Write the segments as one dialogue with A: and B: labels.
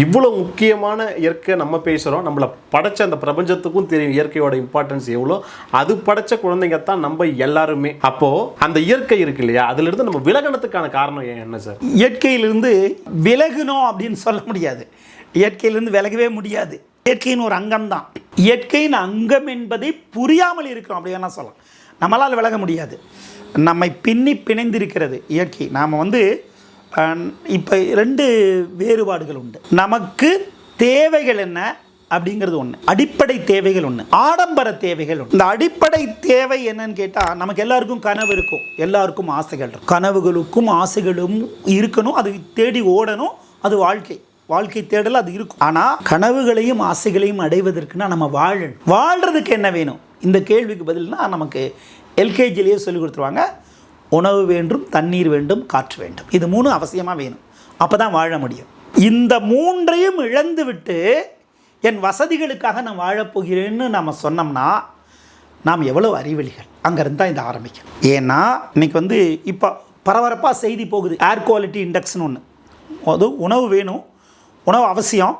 A: இவ்வளோ முக்கியமான இயற்கை நம்ம பேசுகிறோம் நம்மளை படைச்ச அந்த பிரபஞ்சத்துக்கும் தெரியும் இயற்கையோட இம்பார்ட்டன்ஸ் எவ்வளோ. அது படைச்ச குழந்தைங்க தான் நம்ம எல்லாருமே. அப்போது அந்த இயற்கை இருக்கு இல்லையா? அதிலிருந்து நம்ம விலகணத்துக்கான காரணம் என்ன சார்?
B: இயற்கையிலிருந்து விலகணும் அப்படின்னு சொல்ல முடியாது. இயற்கையிலிருந்து விலகவே முடியாது. இயற்கையின் ஒரு அங்கம் தான் இயற்கையின் அங்கம் என்பதை புரியாமல் இருக்கிறோம் அப்படி வேணா சொல்லலாம். நம்மளால் விலக முடியாது. நம்மை பின்னி பிணைந்திருக்கிறது இயற்கை. நாம் வந்து இப்போ ரெண்டு வேறுபாடுகள் உண்டு. நமக்கு தேவைகள் என்ன அப்படிங்கிறது ஒன்று அடிப்படை தேவைகள் ஒன்று ஆடம்பர தேவைகள் ஒன்று இந்த அடிப்படை தேவை என்னன்னு கேட்டால் நமக்கு எல்லாருக்கும் கனவு இருக்கும். எல்லாருக்கும் ஆசைகள் இருக்கும். கனவுகளுக்கும் ஆசைகளும் இருக்கணும். அது தேடி ஓடணும். அது வாழ்க்கை. வாழ்க்கை தேடல் அது இருக்கும். ஆனால் கனவுகளையும் ஆசைகளையும் அடைவதற்குன்னா நம்ம வாழணும். வாழ்கிறதுக்கு என்ன வேணும்? இந்த கேள்விக்கு பதில்னா நமக்கு எல்கேஜிலேயே சொல்லி கொடுத்துருவாங்க. உணவு வேண்டும் தண்ணீர் வேண்டும் காற்று வேண்டும். இது மூணு அவசியமாக வேணும். அப்போ தான் வாழ முடியும். இந்த மூன்றையும் இழந்து விட்டு என் வசதிகளுக்காக நான் வாழப்போகிறேன்னு நம்ம சொன்னோம்னா நாம் எவ்வளோ அறிவெளிகள் அங்கேருந்து தான் இதை ஆரம்பிக்கும். ஏன்னா இன்னைக்கு வந்து இப்போ பரபரப்பாக செய்தி போகுது. ஏர் குவாலிட்டி இண்டெக்ஸ்னு ஒன்று அது உணவு வேணும். உணவு அவசியம்.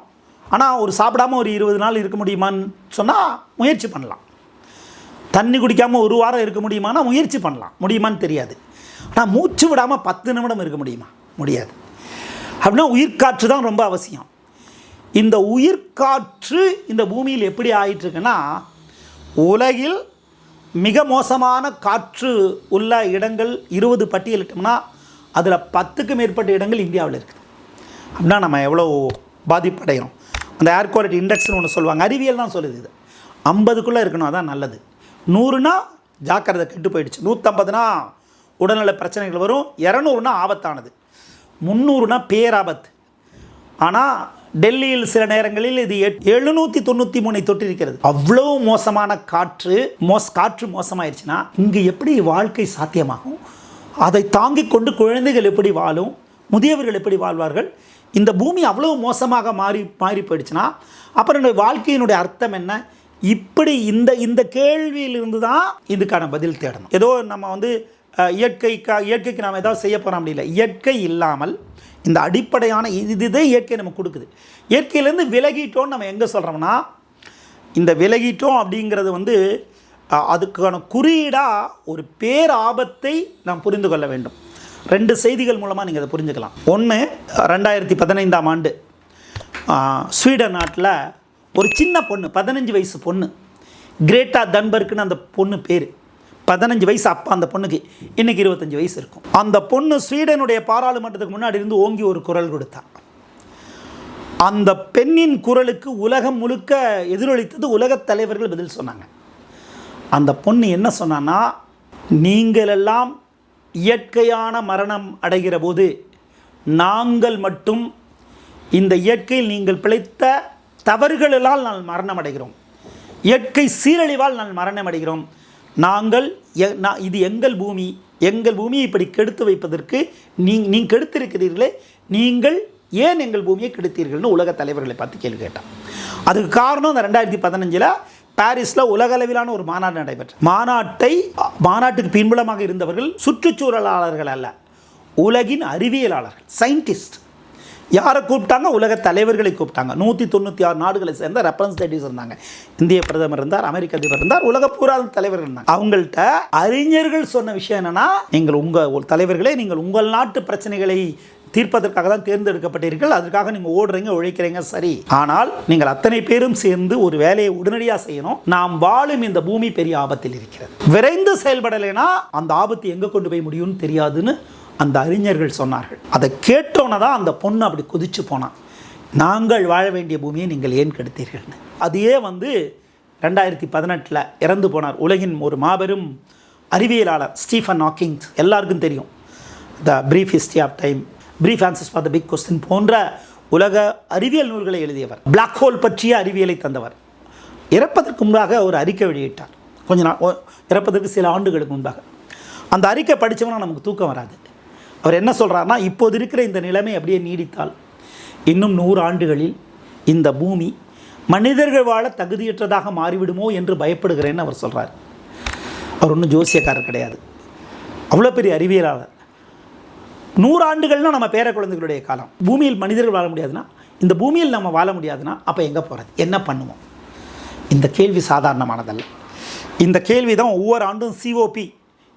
B: ஆனால் ஒரு சாப்பிடாம ஒரு இருபது நாள் இருக்க முடியுமான்னு சொன்னால் முயற்சி பண்ணலாம். தண்ணி குடிக்காமல் ஒரு வாரம் இருக்க முடியுமானா முயற்சி பண்ணலாம். முடியுமான்னு தெரியாது. ஆனால் மூச்சு விடாமல் பத்து நிமிடம் இருக்க முடியுமா? முடியாது. அப்படின்னா உயிர்காற்று தான் ரொம்ப அவசியம். இந்த உயிர்காற்று இந்த பூமியில் எப்படி ஆயிட்டுருக்குன்னா உலகில் மிக மோசமான காற்று உள்ள இடங்கள் இருபது பட்டியலிட்டோம்னா அதில் பத்துக்கு மேற்பட்ட இடங்கள் இந்தியாவில் இருக்குது. அப்படின்னா நம்ம எவ்வளோ பாதிப்படைகிறோம். அந்த ஏர் குவாலிட்டி இண்டெக்ஸ்னு ஒன்று சொல்லுவாங்க. அறிவியல் தான் சொல்லுது இது. ஐம்பதுக்குள்ளே இருக்கணும் அதான் நல்லது. நூறுனா ஜாக்கிரதை கெட்டு போயிடுச்சு. நூற்றம்பதுனா உடல்நல பிரச்சனைகள் வரும். இரநூறுனா ஆபத்தானது. முந்நூறுனா பேராபத்து. ஆனால் டெல்லியில் சில நேரங்களில் இது எட்- எழுநூற்றி தொண்ணூற்றி மூணை தொட்டிருக்கிறது அவ்வளோ மோசமான காற்று மோஸ் காற்று மோசமாயிருச்சுன்னா இங்கே எப்படி வாழ்க்கை சாத்தியமாகும்? அதை தாங்கிக் கொண்டு குழந்தைகள் எப்படி வாழும்? முதியவர்கள் எப்படி வாழ்வார்கள்? இந்த பூமி அவ்வளோ மோசமாக மாறி மாறி போயிடுச்சுன்னா அப்புறம் வாழ்க்கையினுடைய அர்த்தம் என்ன? இப்படி இந்த இந்த கேள்வியிலிருந்து தான் இதுக்கான பதில் தேடணும். ஏதோ நம்ம வந்து இயற்கைக்கா இயற்கைக்கு நாம் ஏதாவது செய்ய போகிறோம் அப்படி இல்லை இயற்கை இல்லாமல் இந்த அடிப்படையான இது இதே இயற்கை நமக்கு கொடுக்குது. இயற்கையிலேருந்து விலகிட்டோம்னு நம்ம எங்கே சொல்கிறோம்னா இந்த விலகிட்டோம் அப்படிங்கிறது வந்து அதுக்கான குறியீடாக ஒரு பேர் ஆபத்தை நாம் புரிந்து கொள்ள வேண்டும். ரெண்டு செய்திகள் மூலமாக நீங்கள் அதை புரிஞ்சுக்கலாம். ஒன்று ரெண்டாயிரத்தி பதினைந்தாம் ஆண்டு ஸ்வீடன் நாட்டில் ஒரு சின்ன பொண்ணு பதினஞ்சு வயசு பொண்ணு. கிரேட்டா தன்பர்க்குன்னு அந்த பொண்ணு பேர். பதினஞ்சு வயசு அப்போ அந்த பொண்ணுக்கு. இன்றைக்கி இருபத்தஞ்சி வயசு இருக்கும். அந்த பொண்ணு ஸ்வீடனுடைய பாராளுமன்றத்துக்கு முன்னாடி இருந்து ஓங்கி ஒரு குரல் கொடுத்தா. அந்த பெண்ணின் குரலுக்கு உலகம் முழுக்க எதிரொலித்தது உலகத் தலைவர்கள் பதில் சொன்னாங்க. அந்த பொண்ணு என்ன சொன்னான்னா நீங்களெல்லாம் இயற்கையான மரணம் அடைகிற போது நாங்கள் மட்டும் இந்த இயற்கையில் நீங்கள் பிழைத்த தவறுகளால் நான் மரணம் அடைகிறோம் இயற்கை சீரழிவால் நான் மரணம் அடைகிறோம் நாங்கள் எ- இது எங்கள் பூமி. எங்கள் பூமியை இப்படி கெடுத்து வைப்பதற்கு நீ நீ கெடுத்திருக்கிறீர்களே நீங்கள் ஏன் எங்கள் பூமியை கெடுத்தீர்கள்னு உலக தலைவர்களை பார்த்து கேள்வி கேட்டான். அதுக்கு காரணம் இந்த ரெண்டாயிரத்தி பதினஞ்சில் பாரிஸில் உலகளவிலான ஒரு மாநாடு நடைபெற்ற மாநாட்டை மாநாட்டுக்கு பின்புலமாக இருந்தவர்கள் சுற்றுச்சூழலாளர்கள் அல்ல உலகின் அறிவியலாளர்கள் சயின்டிஸ்ட் யாரை கூப்பிட்டாங்க? உலக தலைவர்களை கூப்பிட்டாங்க. நூற்றி தொண்ணூற்றி ஆறு நாடுகளை சேர்ந்த ரெப்ரசன்டேட்டிவ்ஸ் இருந்தாங்க. இந்திய பிரதமர் இருந்தார் அமெரிக்க அதிபர் இருந்தார் உலக பூராத தலைவர்கள் இருந்தாங்க. அவங்கள்ட்ட அறிஞர்கள் சொன்ன விஷயம் என்னென்னா நீங்கள் உங்கள் தலைவர்களே நீங்கள் உங்கள் நாட்டு பிரச்சனைகளை தீர்ப்பதற்காக தான் தேர்ந்தெடுக்கப்பட்டீர்கள். அதற்காக நீங்கள் ஓடுறீங்க உழைக்கிறீங்க சரி. ஆனால் நீங்கள் அத்தனை பேரும் சேர்ந்து ஒரு வேலையை உடனடியாக செய்யணும். நாம் வாழும் இந்த பூமி பெரிய ஆபத்தில் இருக்கிறது. விரைந்து செயல்படலைன்னா அந்த ஆபத்து எங்கே கொண்டு போய் முடியும்னு தெரியாதுன்னு அந்த அறிஞர்கள் சொன்னார்கள். அதை கேட்டோன்னே தான் அந்த பொண்ணு அப்படி குதிச்சு போனான் நாங்கள் வாழ வேண்டிய பூமியை நீங்கள் ஏன் கெடுத்தீர்கள்னு அதையே வந்து ரெண்டாயிரத்தி பதினெட்டில் இறந்து போனார். உலகின் ஒரு மாபெரும் அறிவியலாளர் ஸ்டீஃபன் ஹாக்கிங்ஸ் எல்லாருக்கும் தெரியும். The brief history of time brief answers for the big question போன்ற உலக அறிவியல் நூல்களை எழுதியவர். பிளாக் ஹோல் பற்றிய அறிவியலை தந்தவர். இறப்பதற்கு முன்பாக ஒரு அறிக்கை வெளியிட்டார். கொஞ்ச நாள் இறப்பதற்கு சில ஆண்டுகளுக்கு முன்பாக. அந்த அறிக்கை படித்தவனா நமக்கு தூக்கம் வராது. அவர் என்ன சொல்கிறாருன்னா இப்போது இருக்கிற இந்த நிலைமை அப்படியே நீடித்தால் இன்னும் நூறு ஆண்டுகளில் இந்த பூமி மனிதர்கள் வாழ தகுதியற்றதாக மாறிவிடுமோ என்று பயப்படுகிறேன்னு அவர் சொல்கிறார் அவர் ஒன்றும் ஜோசியக்காரர் கிடையாது. அவ்வளோ பெரிய அறிவியலாளர். நூறாண்டுகள்னால் நம்ம பேர குழந்தைகளுடைய காலம். பூமியில் மனிதர்கள் வாழ முடியாதுன்னா இந்த பூமியில் நம்ம வாழ முடியாதுன்னா அப்போ எங்கே போகிறது என்ன பண்ணுவோம்? இந்த கேள்வி சாதாரணமானதல்ல. இந்த கேள்வி தான் ஒவ்வொரு ஆண்டும் சிஓபி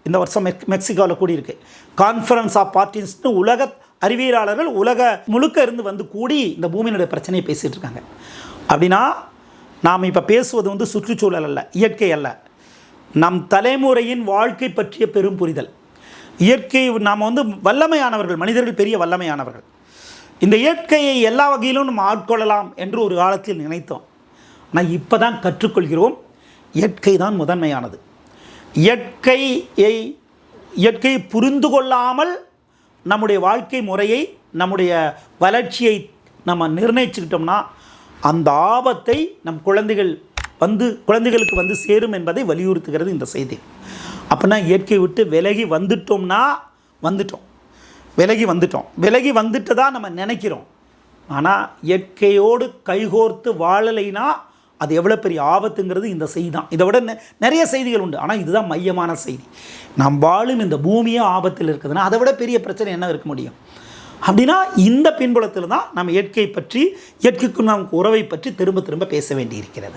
B: இந்த வருஷம் மெக் மெக்சிகோவில் கூடியிருக்கு. கான்ஃபரன்ஸ் ஆஃப் பார்ட்டிஸ்னு உலக அறிவியலாளர்கள் உலக முழுக்க இருந்து வந்து கூடி இந்த பூமியினுடைய பிரச்சனையை பேசிகிட்டு இருக்காங்க. அப்படின்னா நாம் இப்போ பேசுவது வந்து சுற்றுச்சூழல் அல்ல இயற்கை அல்ல. நம் தலைமுறையின் வாழ்க்கை பற்றிய பெரும் புரிதல். இயற்கை நாம் வந்து வல்லமையானவர்கள் மனிதர்கள் பெரிய வல்லமையானவர்கள். இந்த இயற்கையை எல்லா வகையிலும் நம்ம ஆட்கொள்ளலாம் என்று ஒரு காலத்தில் நினைத்தோம். ஆனால் இப்போ தான் கற்றுக்கொள்கிறோம். இயற்கை தான் முதன்மையானது. இயற்கையை இயற்கையை புரிந்து கொள்ளாமல் நம்முடைய வாழ்க்கை முறையை நம்முடைய வளர்ச்சியை நம்ம நிர்ணயிச்சுக்கிட்டோம்னா அந்த ஆபத்தை நம் குழந்தைகள் வந்து குழந்தைகளுக்கு வந்து சேரும் என்பதை வலியுறுத்துகிறது இந்த செய்தி. அப்படின்னா இயற்கை விட்டு விலகி வந்துட்டோம்னா வந்துட்டோம். விலகி வந்துட்டோம். விலகி வந்துட்டு தான் நம்ம நினைக்கிறோம். ஆனால் இயற்கையோடு கைகோர்த்து வாழலைனா அது எவ்வளோ பெரிய ஆபத்துங்கிறது இந்த செய்தி தான் இதை விட நெ- நிறைய செய்திகள் உண்டு. ஆனால் இதுதான் மையமான செய்தி. நாம் வாழும் இந்த பூமியே ஆபத்தில் இருக்குதுன்னா அதை விட பெரிய பிரச்சனை என்ன இருக்க முடியும்? அப்படின்னா இந்த பின்புலத்தில் தான் நம்ம இயற்கை பற்றி இயற்கைக்கு நமக்கு உறவை பற்றி திரும்ப திரும்ப பேச வேண்டியிருக்கிறது.